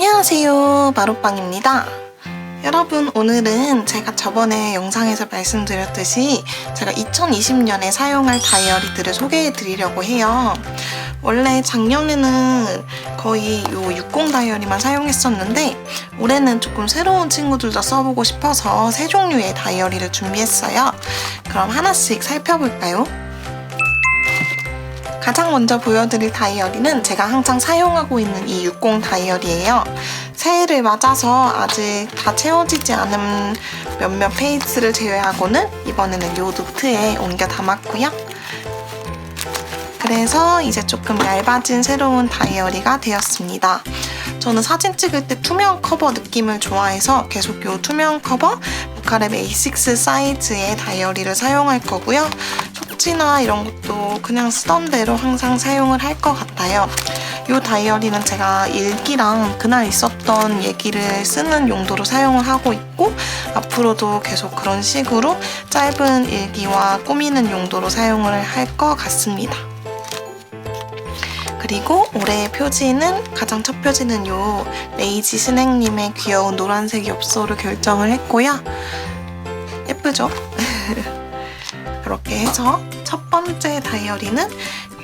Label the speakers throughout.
Speaker 1: 안녕하세요. 마루빵입니다. 여러분, 오늘은 제가 저번에 영상에서 말씀드렸듯이 제가 2020년에 사용할 다이어리들을 소개해 드리려고 해요. 원래 작년에는 거의 요 60 다이어리만 사용했었는데 올해는 조금 새로운 친구들도 써보고 싶어서 세 종류의 다이어리를 준비했어요. 그럼 하나씩 살펴볼까요? 가장 먼저 보여드릴 다이어리는 제가 항상 사용하고 있는 이 60 다이어리예요. 새해를 맞아서 아직 다 채워지지 않은 몇몇 페이지를 제외하고는 이번에는 요 노트에 옮겨 담았고요. 그래서 이제 조금 얇아진 새로운 다이어리가 되었습니다. 저는 사진 찍을 때 투명 커버 느낌을 좋아해서 계속 요 투명 커버 루카랩 A6 사이즈의 다이어리를 사용할 거고요. 속지나 이런 것도 그냥 쓰던 대로 항상 사용을 할 것 같아요. 이 다이어리는 제가 일기랑 그날 있었던 얘기를 쓰는 용도로 사용을 하고 있고 앞으로도 계속 그런 식으로 짧은 일기와 꾸미는 용도로 사용을 할 것 같습니다. 그리고 올해의 표지는 가장 첫 표지는 요 레이지 스낵님의 귀여운 노란색 엽서를 결정을 했고요. 예쁘죠? 그렇게 해서 첫 번째 다이어리는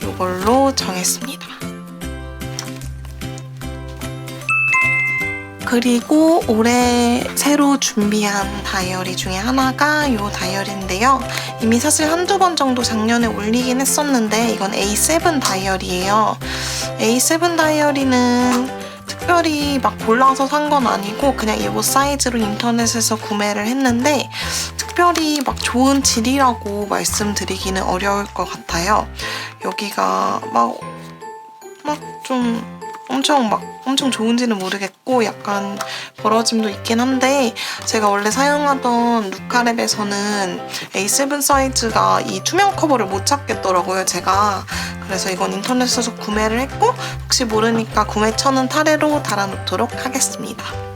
Speaker 1: 이걸로 정했습니다. 그리고 올해 새로 준비한 다이어리 중에 하나가 이 다이어리인데요. 이미 사실 한두 번 정도 작년에 올리긴 했었는데 이건 A7 다이어리예요. A7 다이어리는 특별히 막 골라서 산 건 아니고 그냥 이 사이즈로 인터넷에서 구매를 했는데 특별히 막 좋은 질이라고 말씀드리기는 어려울 것 같아요. 여기가 막, 막 좀 엄청 막 엄청 좋은지는 모르겠고 약간 벌어짐도 있긴 한데 제가 원래 사용하던 루카랩에서는 A7 사이즈가 이 투명 커버를 못 찾겠더라고요 제가 그래서 이건 인터넷에서 구매를 했고 혹시 모르니까 구매처는 타래로 달아놓도록 하겠습니다.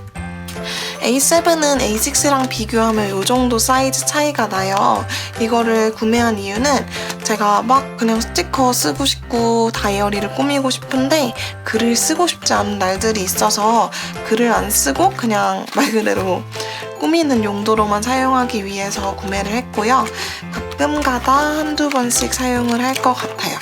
Speaker 1: A7은 A6랑 비교하면 이 정도 사이즈 차이가 나요. 이거를 구매한 이유는 제가 막 그냥 스티커 쓰고 싶고 다이어리를 꾸미고 싶은데 글을 쓰고 싶지 않은 날들이 있어서 글을 안 쓰고 그냥 말 그대로 꾸미는 용도로만 사용하기 위해서 구매를 했고요. 가끔 가다 한두 번씩 사용을 할 것 같아요.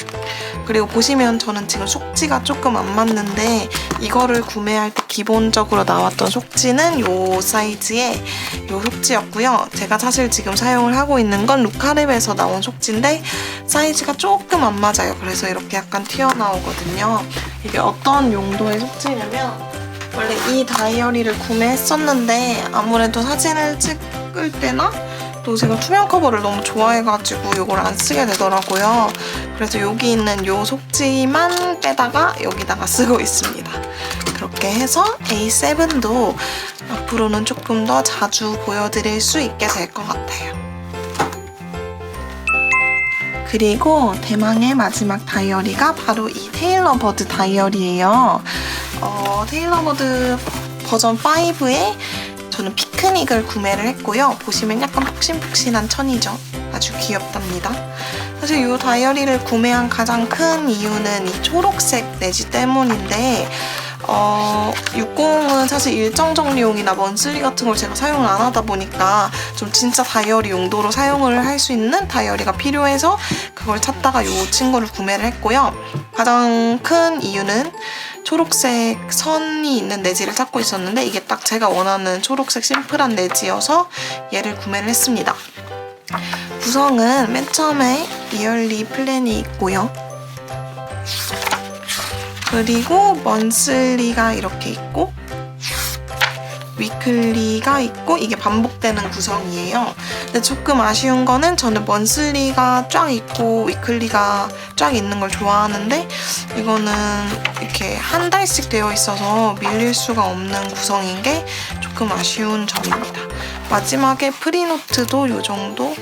Speaker 1: 그리고 보시면 저는 지금 속지가 조금 안 맞는데 이거를 구매할 때 기본적으로 나왔던 속지는 이 사이즈의 이 속지였고요. 제가 사실 지금 사용을 하고 있는 건 루카랩에서 나온 속지인데 사이즈가 조금 안 맞아요. 그래서 이렇게 약간 튀어나오거든요. 이게 어떤 용도의 속지냐면 원래 이 다이어리를 구매했었는데 아무래도 사진을 찍을 때나 또 제가 투명 커버를 너무 좋아해가지고 이걸 안 쓰게 되더라고요. 그래서 여기 있는 이 속지만 빼다가 여기다가 쓰고 있습니다. 그렇게 해서 A7도 앞으로는 조금 더 자주 보여드릴 수 있게 될 것 같아요. 그리고 대망의 마지막 다이어리가 바로 이 테일러버드 다이어리예요. 어, 테일러버드 버전 5에 저는 피크닉을 구매를 했고요. 보시면 약간 폭신폭신한 천이죠. 아주 귀엽답니다. 사실 이 다이어리를 구매한 가장 큰 이유는 이 초록색 내지 때문인데 어, 60은 사실 일정 정리용이나 먼슬리 같은 걸 제가 사용을 안 하다 보니까 좀 진짜 다이어리 용도로 사용을 할 수 있는 다이어리가 필요해서 그걸 찾다가 이 친구를 구매를 했고요. 가장 큰 이유는 초록색 선이 있는 내지를 찾고 있었는데 이게 딱 제가 원하는 초록색 심플한 내지여서 얘를 구매를 했습니다. 구성은 맨 처음에 이얼리 플랜이 있고요. 그리고 먼슬리가 이렇게 있고 위클리가 있고 이게 반복되는 구성이에요. 근데 조금 아쉬운 거는 저는 먼슬리가 쫙 있고 위클리가 쫙 있는 걸 좋아하는데 이거는 이렇게 한 달씩 되어 있어서 밀릴 수가 없는 구성인 게 조금 아쉬운 점입니다. 마지막에 프리노트도 이 정도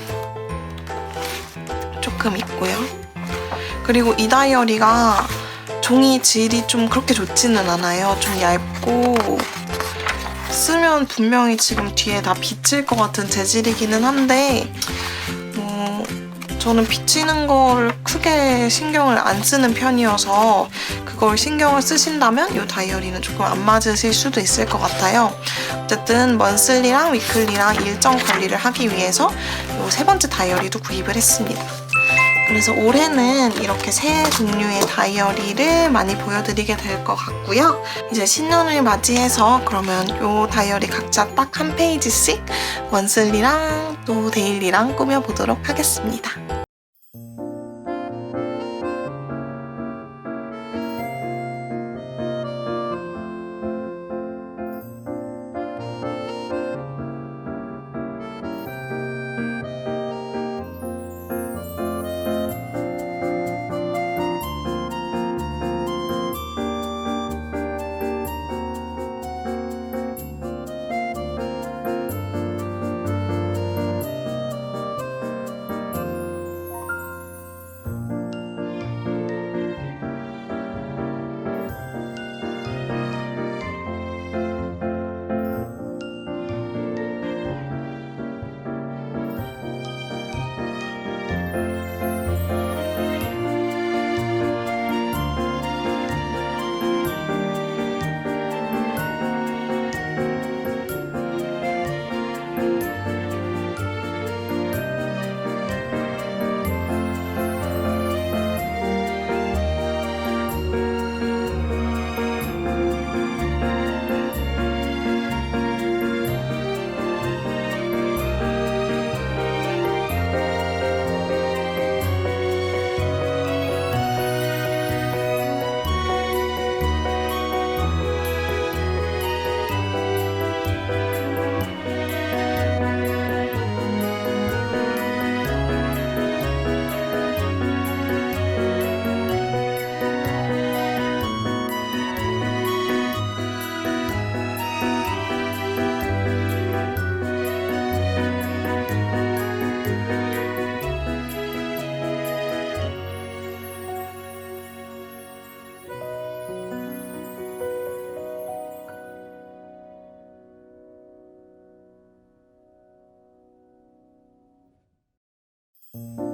Speaker 1: 조금 있고요. 그리고 이 다이어리가 종이 질이 좀 그렇게 좋지는 않아요. 좀 얇고 쓰면 분명히 지금 뒤에 다 비칠 것 같은 재질이기는 한데 뭐 저는 비치는 거를 크게 신경을 안 쓰는 편이어서 그걸 신경을 쓰신다면 이 다이어리는 조금 안 맞으실 수도 있을 것 같아요. 어쨌든 먼슬리랑 위클리랑 일정 관리를 하기 위해서 이 세 번째 다이어리도 구입을 했습니다. 그래서 올해는 이렇게 새 종류의 다이어리를 많이 보여드리게 될 것 같고요. 이제 신년을 맞이해서 그러면 이 다이어리 각자 딱 한 페이지씩 원슬리랑 또 데일리랑 꾸며보도록 하겠습니다. Thank you.